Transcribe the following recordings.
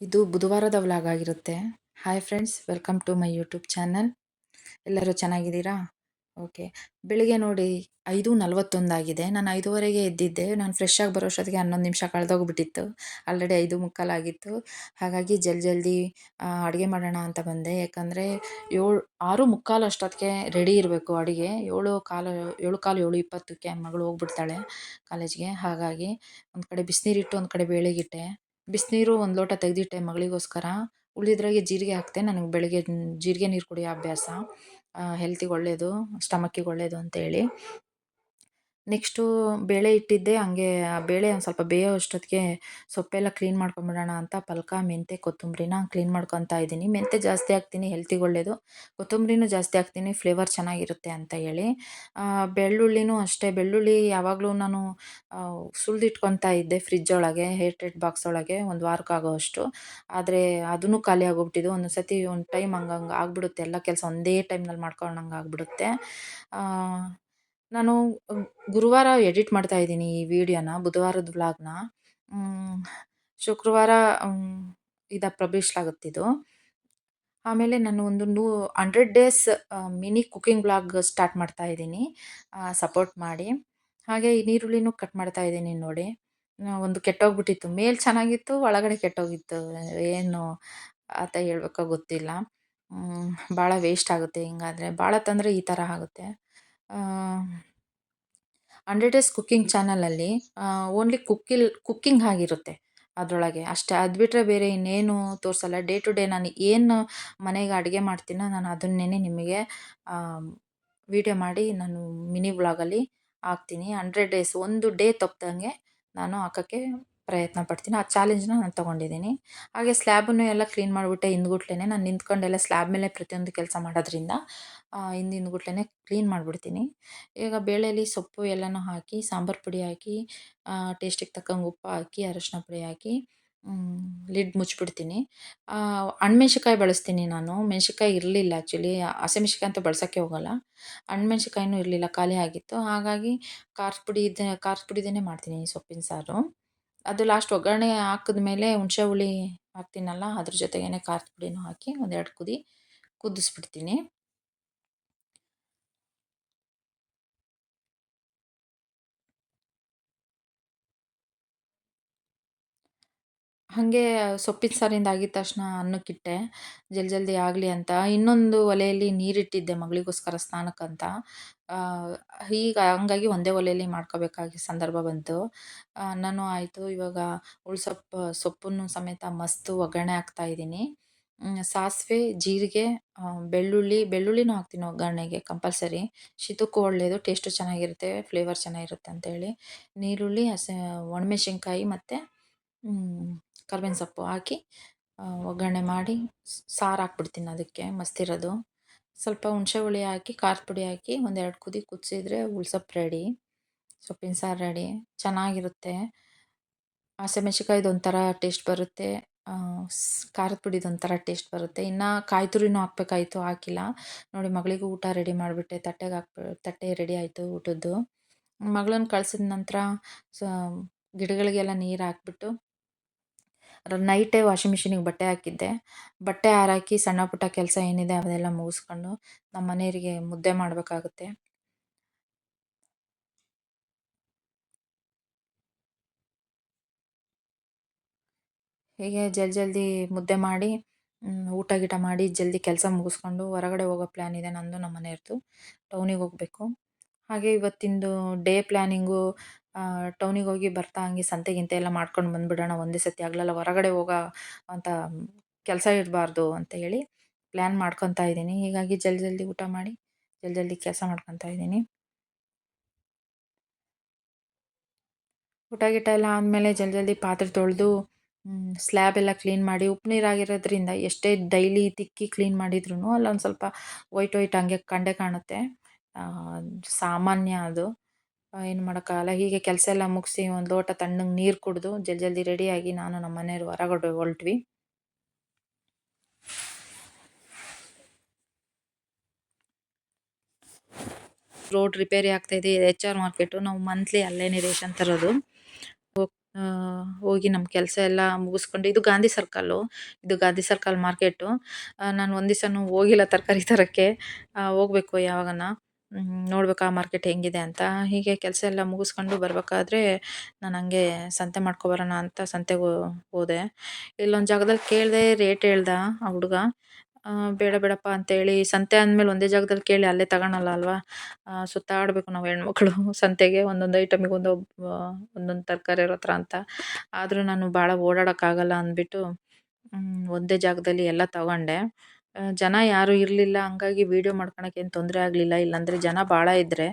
ಇದು ಬುಧವಾರದ ವ್ಲಾಗ್ ಆಗಿರುತ್ತೆ. Hi friends welcome to my YouTube channel ಎಲ್ಲರೂ ಚೆನ್ನಾಗಿದ್ದೀರಾ? ಓಕೆ ಬೆಳಿಗ್ಗೆ ನೋಡಿ ಐದು ನಲವತ್ತೊಂದಾಗಿದೆ ನಾನು ಐದುವರೆಗೆ ಎದ್ದಿದ್ದೆ. ನಾನು ಫ್ರೆಶ್ ಆಗಿ ಬರೋಷ್ಟೊತ್ತಿಗೆ ಹನ್ನೊಂದು ನಿಮಿಷ ಕಳೆದೋಗ್ಬಿಟ್ಟಿತ್ತು. ಆಲ್ರೆಡಿ ಐದು ಮುಕ್ಕಾಲಾಗಿತ್ತು ಹಾಗಾಗಿ ಜಲ್ ಜಲ್ದಿ ಅಡುಗೆ ಮಾಡೋಣ ಅಂತ ಬಂದೆ. ಯಾಕಂದರೆ ಏಳು, ಆರು ಮುಕ್ಕಾಲು ಅಷ್ಟೊತ್ತಿಗೆ ರೆಡಿ ಇರಬೇಕು ಅಡುಗೆ. ಏಳು ಕಾಲು ಏಳು ಕಾಲು ಏಳು ಇಪ್ಪತ್ತಕ್ಕೆ ಮಗಳು ಹೋಗ್ಬಿಡ್ತಾಳೆ ಕಾಲೇಜ್ಗೆ ಹಾಗಾಗಿ ಒಂದು ಕಡೆ ಬಿಸಿನೀರಿಟ್ಟು, ಒಂದು ಕಡೆ ಬೇಳೆಗಿಟ್ಟೆ. ಬಿಸಿನೀರು ಒಂದು ಲೋಟ ತೆಗೆದಿಟ್ಟೆ ಮಗಳಿಗೋಸ್ಕರ. ಉಳಿದ್ರಾಗೆ ಜೀರಿಗೆ ಹಾಕ್ತೆ, ನನಗೆ ಬೆಳಗ್ಗೆ ಜೀರಿಗೆ ನೀರು ಕುಡಿಯೋ ಅಭ್ಯಾಸ. ಹೆಲ್ತಿಗೆ ಒಳ್ಳೆಯದು ಸ್ಟಮಕ್ಕಿಗೆ ಒಳ್ಳೆಯದು ಅಂತೇಳಿ ನೆಕ್ಸ್ಟು ಬೇಳೆ ಇಟ್ಟಿದ್ದೆ, ಹಂಗೆ ಆ ಬೇಳೆ ಒಂದು ಸ್ವಲ್ಪ ಬೇಯೋ ಅಷ್ಟೊತ್ತಿಗೆ ಸೊಪ್ಪೆಲ್ಲ ಕ್ಲೀನ್ ಮಾಡ್ಕೊಂಬಿಡೋಣ ಅಂತ ಪಲ್ಕ ಮೆಂತೆ ಕೊತ್ತಂಬರಿನ ಕ್ಲೀನ್ ಮಾಡ್ಕೊತಾ ಇದ್ದೀನಿ. ಮೆಂತೆ ಜಾಸ್ತಿ ಹಾಕ್ತೀನಿ, ಹೆಲ್ತಿಗೆ ಒಳ್ಳೆಯದು ಕೊತ್ತಂಬ್ರಿನೂ ಜಾಸ್ತಿ ಹಾಕ್ತೀನಿ, ಫ್ಲೇವರ್ ಚೆನ್ನಾಗಿರುತ್ತೆ ಅಂತ ಹೇಳಿ. ಬೆಳ್ಳುಳ್ಳಿನೂ ಅಷ್ಟೇ. ಬೆಳ್ಳುಳ್ಳಿ ಯಾವಾಗಲೂ ನಾನು ಸುಲಿದಿಟ್ಕೊತಾ ಇದ್ದೆ ಫ್ರಿಜ್ ಒಳಗೆ ಏರ್ಟೈಟ್ ಬಾಕ್ಸ್ ಒಳಗೆ ಒಂದು ವಾರಕ್ಕಾಗೋವಷ್ಟು ಆದರೆ ಅದೂ ಖಾಲಿ ಆಗೋಗ್ಬಿಟ್ಟಿದ್ದು ಒಂದೊಂದು ಸತಿ ಒಂದು ಟೈಮ್ ಹಂಗಂಗೆ ಆಗ್ಬಿಡುತ್ತೆ. ಎಲ್ಲ ಕೆಲಸ ಒಂದೇ ಟೈಮ್ನಲ್ಲಿ ಮಾಡ್ಕೊಂಡಂಗೆ ಆಗ್ಬಿಡುತ್ತೆ. ನಾನು ಗುರುವಾರ ಎಡಿಟ್ ಮಾಡ್ತಾ ಇದ್ದೀನಿ ಈ ವಿಡಿಯೋನ ಬುಧವಾರದ ವ್ಲಾಗ್ನ ಶುಕ್ರವಾರ ಇದು ಪಬ್ಲಿಷ್ ಆಗುತ್ತಿದ್ದು ಆಮೇಲೆ ನಾನು ಒಂದು new hundred days mini cooking vlog start ಮಾಡ್ತಾ ಇದ್ದೀನಿ. ಸಪೋರ್ಟ್ ಮಾಡಿ. ಹಾಗೆ ಈ ನೀರುಳ್ಳಿನೂ ಕಟ್ ಮಾಡ್ತಾ ಇದ್ದೀನಿ ನೋಡಿ. ಒಂದು ಕೆಟ್ಟೋಗ್ಬಿಟ್ಟಿತ್ತು. ಮೇಲೆ ಚೆನ್ನಾಗಿತ್ತು, ಒಳಗಡೆ ಕೆಟ್ಟೋಗಿತ್ತು. ಏನು ಅಂತ ಹೇಳ್ಬೇಕೋ ಗೊತ್ತಿಲ್ಲ. ಭಾಳ ವೇಸ್ಟ್ ಆಗುತ್ತೆ ಹಿಂಗಾದರೆ. ಭಾಳ ತಂದರೆ ಈ ಥರ ಆಗುತ್ತೆ. ಹಂಡ್ರೆಡ್ ಡೇಸ್ ಕುಕ್ಕಿಂಗ್ ಚಾನಲಲ್ಲಿ ಓನ್ಲಿ ಕುಕ್ಕಿಲ್ ಕುಕ್ಕಿಂಗ್ ಆಗಿರುತ್ತೆ ಅದರೊಳಗೆ. ಅಷ್ಟೇ, ಅದು ಬಿಟ್ಟರೆ ಬೇರೆ ಇನ್ನೇನು ತೋರಿಸಲ್ಲ. ಡೇ ಟು ಡೇ ನಾನು ಏನು ಮನೆಗೆ ಅಡುಗೆ ಮಾಡ್ತೀನೋ ನಾನು ಅದನ್ನೇ ನಿಮಗೆ ವಿಡಿಯೋ ಮಾಡಿ ನಾನು ಮಿನಿ ವ್ಲಾಗಲ್ಲಿ ಹಾಕ್ತೀನಿ. ಹಂಡ್ರೆಡ್ ಡೇಸ್ ಒಂದು ಡೇ ತಪ್ಪದಂಗೆ ನಾನು ಹಾಕೋಕ್ಕೆ ಪ್ರಯತ್ನ ಪಡ್ತೀನಿ. ಆ ಚಾಲೆಂಜ್ನ ನಾನು ತೊಗೊಂಡಿದ್ದೀನಿ ಹಾಗೆ ಸ್ಲ್ಯಾಬನ್ನು ಎಲ್ಲ ಕ್ಲೀನ್ ಮಾಡಿಬಿಟ್ಟೆ ಹಿಂದ್ಗುಟ್ಲೇ ನಾನು ನಿಂತ್ಕೊಂಡೆಲ್ಲ ಸ್ಲ್ಯಾಬ್ ಮೇಲೆ ಪ್ರತಿಯೊಂದು ಕೆಲಸ ಮಾಡೋದ್ರಿಂದ ಹಿಂದಿನ ಗುಟ್ಲೆ ಕ್ಲೀನ್ ಮಾಡಿಬಿಡ್ತೀನಿ. ಈಗ ಬೇಳೆಯಲ್ಲಿ ಸೊಪ್ಪು ಎಲ್ಲನೂ ಹಾಕಿ, ಸಾಂಬಾರು ಪುಡಿ ಹಾಕಿ ಟೇಸ್ಟಿಗೆ ತಕ್ಕಂಗೆ ಉಪ್ಪು ಹಾಕಿ, ಅರಶಿನ ಪುಡಿ ಹಾಕಿ ಲಿಡ್ ಮುಚ್ಚಿಬಿಡ್ತೀನಿ ಹಣ್ಮೆಣ್ಸಿಕಾಯಿ ಬಳಸ್ತೀನಿ ನಾನು. ಮೆಣ್ಸಿನ್ಕಾಯಿ ಇರಲಿಲ್ಲ ಆ್ಯಕ್ಚುಲಿ ಹಸಿಮೆಣ್ಸಿಕಾಯಿ ಅಂತ ಬಳಸೋಕ್ಕೆ ಹೋಗಲ್ಲ. ಹಣ್ಮೆಣ್ಸಿಕಾಯಿನೂ ಇರಲಿಲ್ಲ, ಖಾಲಿ ಆಗಿತ್ತು. ಹಾಗಾಗಿ ಖಾರದ ಪುಡಿ ಇದೆ ಖಾರದ ಪುಡಿದೇ ಮಾಡ್ತೀನಿ ಸೊಪ್ಪಿನ ಸಾರು. ಅದು ಲಾಸ್ಟ್ ಒಗ್ಗರಣೆ ಹಾಕಿದ ಮೇಲೆ ಹುಣಸೆ ಹುಳಿ ಹಾಕ್ತೀನಲ್ಲ, ಅದ್ರ ಜೊತೆಗೇ ಖಾರದ ಪುಡಿನೂ ಹಾಕಿ ಒಂದೆರಡು ಕುದಿ ಕುದಿಸ್ಬಿಡ್ತೀನಿ. ಹಾಗೆ ಸೊಪ್ಪಿನ ಸಾರಿಂದ ಆಗಿದ ತಕ್ಷಣ ಅನ್ನಕ್ಕಿಟ್ಟೆ. ಜಲ್ದಿ ಜಲ್ದಿ ಆಗಲಿ ಅಂತ. ಇನ್ನೊಂದು ಒಲೆಯಲ್ಲಿ ನೀರಿಟ್ಟಿದ್ದೆ ಮಗಳಿಗೋಸ್ಕರ ಸ್ನಾನಕ್ಕಂತ ಈಗ ಹಂಗಾಗಿ ಒಂದೇ ಒಲೆಯಲ್ಲಿ ಮಾಡ್ಕೋಬೇಕಾಗಿ ಸಂದರ್ಭ ಬಂತು. ನಾನು ಆಯಿತು. ಇವಾಗ ಉಳ್ಸೊಪ್ಪು, ಸೊಪ್ಪನ್ನು ಸಮೇತ ಮಸ್ತು ಒಗ್ಗರಣೆ ಹಾಕ್ತಾ ಇದ್ದೀನಿ. ಸಾಸಿವೆ, ಜೀರಿಗೆ ಬೆಳ್ಳುಳ್ಳಿ. ಬೆಳ್ಳುಳ್ಳಿನೂ ಹಾಕ್ತೀನಿ ಒಗ್ಗರಣೆಗೆ, ಕಂಪಲ್ಸರಿ. ಶೀತಕ್ಕೂ ಒಳ್ಳೆಯದು ಟೇಸ್ಟು ಚೆನ್ನಾಗಿರುತ್ತೆ, ಫ್ಲೇವರ್ ಚೆನ್ನಾಗಿರುತ್ತೆ ಅಂತೇಳಿ. ನೀರುಳ್ಳಿ, ಹಸಿ ಒಣಮೆಣ್ಸಿನ್ಕಾಯಿ ಮತ್ತು ಕರ್ಬೇವಿನ ಸೊಪ್ಪು ಹಾಕಿ ಒಗ್ಗರಣೆ ಮಾಡಿ ಸಾರು ಹಾಕ್ಬಿಡ್ತೀನಿ ಅದಕ್ಕೆ ಮಸ್ತಿರೋದು ಸ್ವಲ್ಪ ಹುಣಸೆ ಹುಳಿ ಹಾಕಿ, ಖಾರದ ಪುಡಿ ಹಾಕಿ ಒಂದೆರಡು ಕುದಿ ಕುದಿಸಿದ್ರೆ ಉಳ್ಸೊಪ್ಪು ರೆಡಿ ಸೊಪ್ಪಿನ ಸಾರು ರೆಡಿ ಚೆನ್ನಾಗಿರುತ್ತೆ. ಹಸಿಮೆಣ್ಸಿಕಾಯ್ದು ಒಂಥರ ಟೇಸ್ಟ್ ಬರುತ್ತೆ. ಖಾರದ ಪುಡಿದೊಂಥರ ಟೇಸ್ಟ್ ಬರುತ್ತೆ. ಇನ್ನು ಕಾಯಿ ತುರಿನೂ ಹಾಕ್ಬೇಕಾಯ್ತು, ಹಾಕಿಲ್ಲ. ನೋಡಿ ಮಗಳಿಗೂ ಊಟ ರೆಡಿ ಮಾಡಿಬಿಟ್ಟೆ, ತಟ್ಟೆಗೆ ಹಾಕ್ಬಿ ತಟ್ಟೆ ರೆಡಿ ಆಯಿತು ಊಟದ್ದು. ಮಗಳನ್ನ ಕಳ್ಸಿದ ನಂತರ ಸ, ಗಿಡಗಳಿಗೆಲ್ಲ ನೀರು ಹಾಕ್ಬಿಟ್ಟು ನೈಟೇ ವಾಷಿಂಗ್ ಮಿಷಿನಿಗೆ ಬಟ್ಟೆ ಹಾಕಿದ್ದೆ. ಬಟ್ಟೆ ಆರಾಕಿ ಸಣ್ಣ ಪುಟ್ಟ ಕೆಲಸ ಏನಿದೆ ಅದೆಲ್ಲ ಮುಗಿಸ್ಕೊಂಡು ನಮ್ಮ ಮನೆಯವರಿಗೆ ಮುದ್ದೆ ಮಾಡಬೇಕಾಗುತ್ತೆ. ಹೀಗೆ ಜಲ್ದಿ ಜಲ್ದಿ ಮುದ್ದೆ ಮಾಡಿ ಊಟ ಗೀಟ ಮಾಡಿ ಜಲ್ದಿ ಕೆಲಸ ಮುಗಿಸ್ಕೊಂಡು ಹೊರಗಡೆ ಹೋಗೋ ಪ್ಲ್ಯಾನ್ ಇದೆ ನಂದು ನಮ್ಮ ಮನೆಯವ್ರದ್ದು ಟೌನಿಗೆ ಹೋಗಬೇಕು. ಹಾಗೆ ಇವತ್ತಿಂದು ಡೇ ಪ್ಲ್ಯಾನಿಂಗು ಟೌನಿಗೆ ಹೋಗಿ ಬರ್ತಾ ಹಂಗೆ ಸಂತೆ ಗಿಂತೆ ಎಲ್ಲ ಮಾಡ್ಕೊಂಡು ಬಂದುಬಿಡೋಣ, ಒಂದೇ ಸತಿ ಆಗಲಲ್ಲ ಹೊರಗಡೆ ಹೋಗೋ ಅಂತ ಕೆಲಸ ಇರಬಾರ್ದು ಅಂತ ಹೇಳಿ ಪ್ಲ್ಯಾನ್ ಮಾಡ್ಕೊತಾ ಇದ್ದೀನಿ. ಹೀಗಾಗಿ ಜಲ್ದಿ ಜಲ್ದಿ ಊಟ ಮಾಡಿ ಜಲ್ದಿ ಜಲ್ದಿ ಕೆಲಸ ಮಾಡ್ಕೊತಾ ಇದ್ದೀನಿ. ಊಟ ಗೀಟ ಎಲ್ಲ ಆದಮೇಲೆ ಜಲ್ ಜಲ್ದಿ ಪಾತ್ರೆ ತೊಳೆದು ಸ್ಲ್ಯಾಬ್ ಎಲ್ಲ ಕ್ಲೀನ್ ಮಾಡಿ, ಉಪ್ಪು ನೀರಾಗಿರೋದ್ರಿಂದ ಎಷ್ಟೇ ಡೈಲಿ ತಿಕ್ಕಿ ಕ್ಲೀನ್ ಮಾಡಿದ್ರು ಅಲ್ಲೊಂದು ಸ್ವಲ್ಪ ವೈಟ್ ವೈಟ್ ಹಂಗೆ ಕಂಡೆ ಕಾಣುತ್ತೆ. ಸಾಮಾನ್ಯ ಅದು. ಏನು ಮಾಡೋಕ್ಕಾಗಲ್ಲ. ಹೀಗೆ ಕೆಲಸ ಎಲ್ಲ ಮುಗಿಸಿ ಒಂದು ಲೋಟ ತಣ್ಣಗೆ ನೀರು ಕುಡಿದು ಜಲ್ ಜಲ್ದಿ ರೆಡಿಯಾಗಿ ನಾನು ನಮ್ಮ ಮನೆಯವ್ರು ಹೊರಗಡೆ ಹೊರಟ್ವಿ ರೋಡ್ ರಿಪೇರಿ ಆಗ್ತಾಯಿದೆ ಎಚ್ ಆರ್ ಮಾರ್ಕೆಟು. ನಾವು ಮಂತ್ಲಿ ಅಲ್ಲೇನೆ ರೇಷನ್ ತರೋದು. ಹೋಗಿ ನಮ್ಮ ಕೆಲಸ ಎಲ್ಲ ಮುಗಿಸ್ಕೊಂಡು, ಇದು ಗಾಂಧಿ ಸರ್ಕಲ್ಲು. ಇದು ಗಾಂಧಿ ಸರ್ಕಲ್ ಮಾರ್ಕೆಟು. ನಾನು ಒಂದು ದಿವಸನೂ ಹೋಗಿಲ್ಲ ತರಕಾರಿ ತರೋಕ್ಕೆ. ಹೋಗ್ಬೇಕು ಯಾವಾಗನ. ನೋಡ್ಬೇಕು ಆ ಮಾರ್ಕೆಟ್ ಹೆಂಗಿದೆ ಅಂತ. ಹೀಗೆ ಕೆಲಸ ಎಲ್ಲ ಮುಗಿಸ್ಕೊಂಡು ಬರಬೇಕಾದ್ರೆ ನಾನು ಹಂಗೆ ಸಂತೆ ಮಾಡ್ಕೊಬರೋಣ ಅಂತ ಸಂತೆಗೆ ಹೋದೆ. ಇಲ್ಲೊಂದು ಜಾಗದಲ್ಲಿ ಕೇಳಿದೆ ರೇಟ್ ಹೇಳ್ದ ಆ ಹುಡುಗ. ಬೇಡ ಬೇಡಪ್ಪ ಅಂತೇಳಿ ಸಂತೆ ಅಂದಮೇಲೆ ಒಂದೇ ಜಾಗದಲ್ಲಿ ಕೇಳಿ ಅಲ್ಲೇ ತಗೊಳಲ್ಲ ಅಲ್ವಾ? ಸುತ್ತಾಡಬೇಕು ನಾವು ಹೆಣ್ಮಕ್ಳು ಸಂತೆಗೆ ಒಂದೊಂದು ಐಟಮಿಗೆ ಒಂದು ಒಂದೊಂದು ತರಕಾರಿ ಇರೋ ಹತ್ರ ಅಂತ. ಆದರೂ ನಾನು ಭಾಳ ಓಡಾಡೋಕ್ಕಾಗಲ್ಲ ಅಂದ್ಬಿಟ್ಟು ಒಂದೇ ಜಾಗದಲ್ಲಿ ಎಲ್ಲ ತಗೊಂಡೆ. ಜನ ಯಾರು ಇರಲಿಲ್ಲ, ಹಂಗಾಗಿ ವೀಡಿಯೋ ಮಾಡ್ಕೊಳಕ್ಕೆ ಏನು ತೊಂದರೆ ಆಗಲಿಲ್ಲ. ಇಲ್ಲಾಂದರೆ ಜನ ಭಾಳ ಇದ್ದರೆ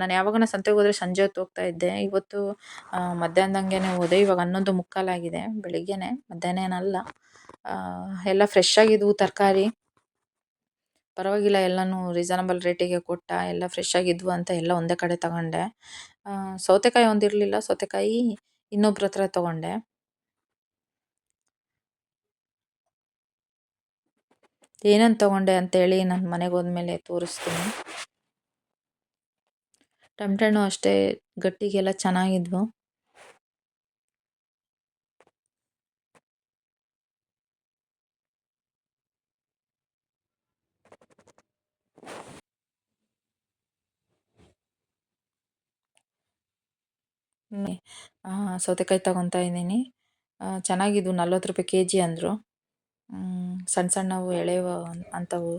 ನಾನು ಯಾವಾಗನ ಸಂತೆಗೆ ಹೋದರೆ ಸಂಜೆ ಹೊತ್ತು ಹೋಗ್ತಾ ಇದ್ದೆ. ಇವತ್ತು ಮಧ್ಯಾಹ್ನದಂಗೆ ಹೋದೆ. ಇವಾಗ ಹನ್ನೊಂದು ಮುಕ್ಕಾಲಾಗಿದೆ ಬೆಳಿಗ್ಗೆನೆ. ಮಧ್ಯಾಹ್ನ ಏನಲ್ಲ ಎಲ್ಲ ಫ್ರೆಶ್ ಆಗಿದ್ವು ತರಕಾರಿ. ಪರವಾಗಿಲ್ಲ, ಎಲ್ಲನೂ ರೀಸನಬಲ್ ರೇಟಿಗೆ ಕೊಟ್ಟ, ಎಲ್ಲ ಫ್ರೆಶ್ ಆಗಿದ್ವು ಅಂತ ಎಲ್ಲ ಒಂದೇ ಕಡೆ ತಗೊಂಡೆ. ಸೌತೆಕಾಯಿ ಒಂದು ಇರಲಿಲ್ಲ. ಸೌತೆಕಾಯಿ ಇನ್ನೊಬ್ರ ಹತ್ರ ತಗೊಂಡೆ. ಏನೇನು ತಗೊಂಡೆ ಅಂತೇಳಿ ನಾನು ಮನೆಗೆ ಹೋದ್ಮೇಲೆ ತೋರಿಸ್ತೀನಿ. ಟಮಟೆ ಹಣ್ಣು ಅಷ್ಟೇ, ಗಟ್ಟಿಗೆಲ್ಲ ಚೆನ್ನಾಗಿದ್ವು. ಸೌತೆಕಾಯಿ ತಗೊತಾ ಇದ್ದೀನಿ. ಚೆನ್ನಾಗಿದ್ವು, ನಲ್ವತ್ತು ರೂಪಾಯಿ ಕೆ ಜಿ ಅಂದರು. ಸಣ್ಣ ಸಣ್ಣವು ಎಳೆ ಅಂಥವು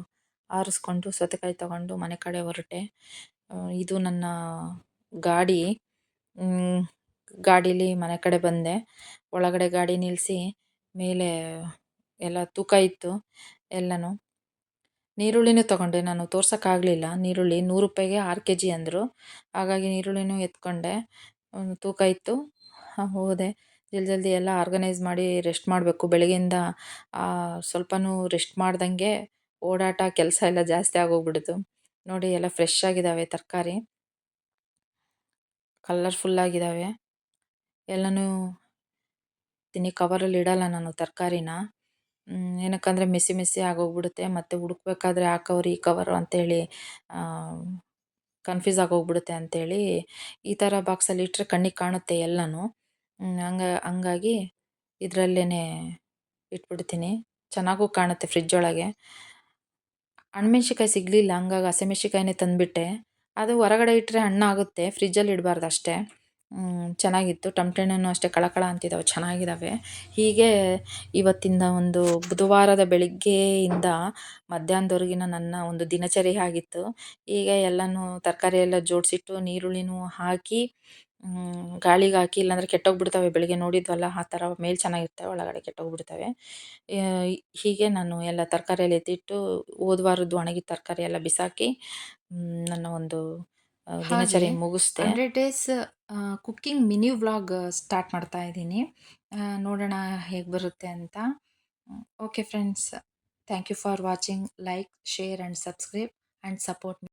ಆರಿಸ್ಕೊಂಡು ಸೌತೆಕಾಯಿ ತಗೊಂಡು ಮನೆ ಕಡೆ ಹೊರಟೆ. ಇದು ನನ್ನ ಗಾಡಿ. ಗಾಡೀಲಿ ಮನೆ ಕಡೆ ಬಂದೆ. ಒಳಗಡೆ ಗಾಡಿ ನಿಲ್ಲಿಸಿ ಮೇಲೆ ಎಲ್ಲ ತೂಕ ಇತ್ತು ಎಲ್ಲನೂ. ನೀರುಳ್ಳಿನೂ ತಗೊಂಡೆ. ನಾನು ತೋರ್ಸೋಕ್ಕಾಗಲಿಲ್ಲ. ನೀರುಳ್ಳಿ ನೂರು ರೂಪಾಯಿಗೆ ಆರು ಕೆ ಜಿ ಅಂದರು. ಹಾಗಾಗಿ ನೀರುಳ್ಳಿನೂ ಎತ್ಕೊಂಡೆ. ತೂಕ ಇತ್ತು. ಹೋದೆ. ಜಲ್ದಿ ಜಲ್ದಿ ಎಲ್ಲ ಆರ್ಗನೈಸ್ ಮಾಡಿ ರೆಸ್ಟ್ ಮಾಡಬೇಕು. ಬೆಳಗ್ಗೆಯಿಂದ ಸ್ವಲ್ಪನೂ ರೆಸ್ಟ್ ಮಾಡ್ದಂಗೆ ಓಡಾಟ ಕೆಲಸ ಎಲ್ಲ ಜಾಸ್ತಿ ಆಗೋಗ್ಬಿಡ್ತು ನೋಡಿ ಎಲ್ಲ ಫ್ರೆಶ್ ಆಗಿದ್ದಾವೆ ತರಕಾರಿ. ಕಲರ್ಫುಲ್ ಆಗಿದ್ದಾವೆ ಎಲ್ಲನೂ ತಿನ್ನಿ, ಕವರಲ್ಲಿ ಇಡಲ್ಲ ನಾನು ತರಕಾರಿನ. ಏನಕ್ಕಂದರೆ ಮೆಸಿ ಮೆಸಿ ಆಗೋಗ್ಬಿಡುತ್ತೆ. ಮತ್ತು ಹುಡುಕ್ಬೇಕಾದ್ರೆ ಆ ಕವರ್, ಈ ಕವರು ಅಂತೇಳಿ ಕನ್ಫ್ಯೂಸ್ ಆಗೋಗ್ಬಿಡುತ್ತೆ ಅಂತೇಳಿ ಈ ಥರ ಬಾಕ್ಸಲ್ಲಿ ಇಟ್ಟರೆ ಕಣ್ಣಿಗೆ ಕಾಣುತ್ತೆ ಎಲ್ಲನೂ. ಹಂಗ, ಹಂಗಾಗಿ ಇದರಲ್ಲೇ ಇಟ್ಬಿಡ್ತೀನಿ. ಚೆನ್ನಾಗೂ ಕಾಣುತ್ತೆ ಫ್ರಿಜ್ ಒಳಗೆ ಹಣ್ಮೆಣ್ಸಿಕಾಯಿ ಸಿಗಲಿಲ್ಲ, ಹಂಗಾಗಿ ಹಸಿಮೆಣ್ಸಿಕಾಯಿನೇ ತಂದುಬಿಟ್ಟೆ. ಅದು ಹೊರಗಡೆ ಇಟ್ಟರೆ ಹಣ್ಣಾಗುತ್ತೆ, ಫ್ರಿಜ್ಜಲ್ಲಿ ಇಡಬಾರ್ದು ಅಷ್ಟೇ. ಚೆನ್ನಾಗಿತ್ತು. ಟಮಟೆ ಹಣ್ಣು ಅಷ್ಟೇ ಕಳಕಳ ಅಂತಿದ್ದಾವೆ ಚೆನ್ನಾಗಿದ್ದಾವೆ ಹೀಗೆ ಇವತ್ತಿಂದ ಒಂದು ಬುಧವಾರದ ಬೆಳಿಗ್ಗೆಯಿಂದ ಮಧ್ಯಾಹ್ನದವರೆಗಿನ ನನ್ನ ಒಂದು ದಿನಚರಿ ಆಗಿತ್ತು. ಈಗ ಎಲ್ಲನೂ ತರಕಾರಿ ಎಲ್ಲ ಜೋಡಿಸಿಟ್ಟು, ನೀರುಳ್ಳಿನೂ ಹಾಕಿ ಗಾಳಿಗೆ ಹಾಕಿ ಇಲ್ಲಾಂದರೆ ಕೆಟ್ಟೋಗ್ಬಿಡ್ತವೆ. ಬೆಳಿಗ್ಗೆ ನೋಡಿದ್ವಲ್ಲ ಆ ಥರ ಮೇಲೆ ಚೆನ್ನಾಗಿರ್ತವೆ ಒಳಗಡೆ ಕೆಟ್ಟೋಗ್ಬಿಡ್ತವೆ. ಹೀಗೆ ನಾನು ಎಲ್ಲ ತರಕಾರಿಯಲ್ಲಿ ಎತ್ತಿಟ್ಟು ಹೋದ ವಾರದ್ದು ಒಣಗಿದ ತರಕಾರಿ ಎಲ್ಲ ಬಿಸಾಕಿ ನನ್ನ ಒಂದು ದಿನಚರಿ ಮುಗಿಸ್ದೆ. Hundred days cooking mini vlog start ಮಾಡ್ತಾ ಇದ್ದೀನಿ. ನೋಡೋಣ ಹೇಗೆ ಬರುತ್ತೆ ಅಂತ. Okay friends thank you for watching. Like share and subscribe and support